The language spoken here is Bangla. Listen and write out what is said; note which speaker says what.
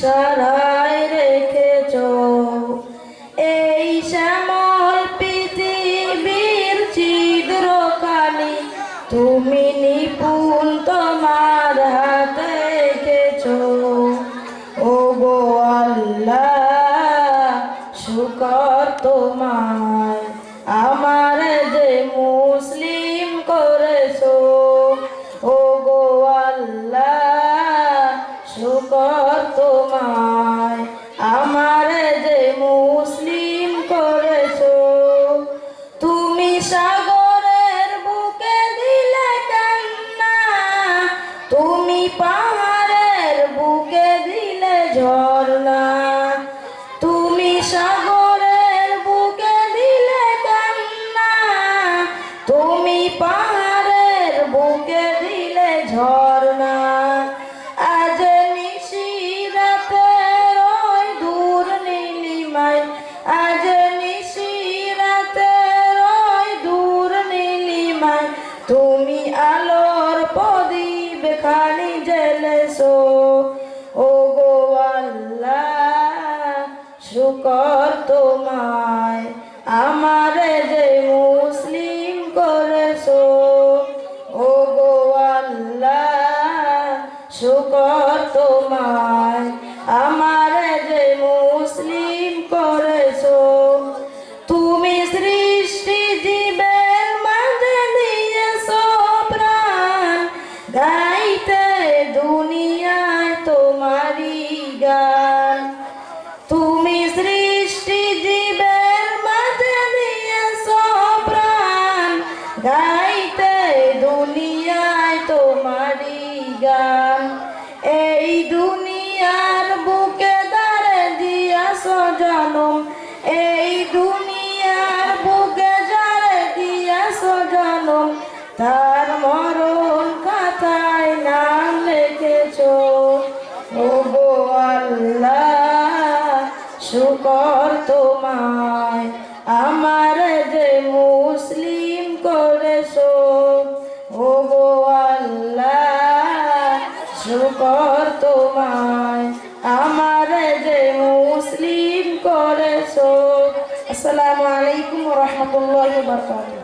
Speaker 1: সারায় রেখেছ। এই শ্যামল পৃথিবীর ছিদ্রখানি তুমি নিপুণ তোমার হাতে রেখেছ। ও গো আল্লাহ, শুকর তোমার আমার যে মুসলিম করেছ ও গো আল্লাহ, শুকর সাগরের বুকে দিলে কান্না। তুমি পাহাড়ের বুকে দিলে ঝর্ণা। তুমি সাগরের বুকে দিলে কান্না। তুমি পাহাড়ের বুকে দিলে ঝর্ণা। আজ নিশিরাতের ওই দূর নীলিমায় তুমি আলোর প্রদীপ খানি জ্বেলেছো। ও গো আল্লাহ, শুকর তোমায়, আমারে যে মুসলিম করেছ। ও গো আল্লাহ, শুকর তোমায়। গান। এই দুনিয়ার বুকে দাঁড়ে দিয়াছো জনম। এই দুনিয়ার বুকে যারে দিয়াছো জনম। তার মরণ খাতায় নাম লিখেছো। ও গো আল্লাহ, শুকর তোমায়। আমার যে মুসলিম শুকর তোমায়। আমার যে মুসলিম করেছ। আসসালামু আলাইকুম রহমতুল্লাহ বরকাত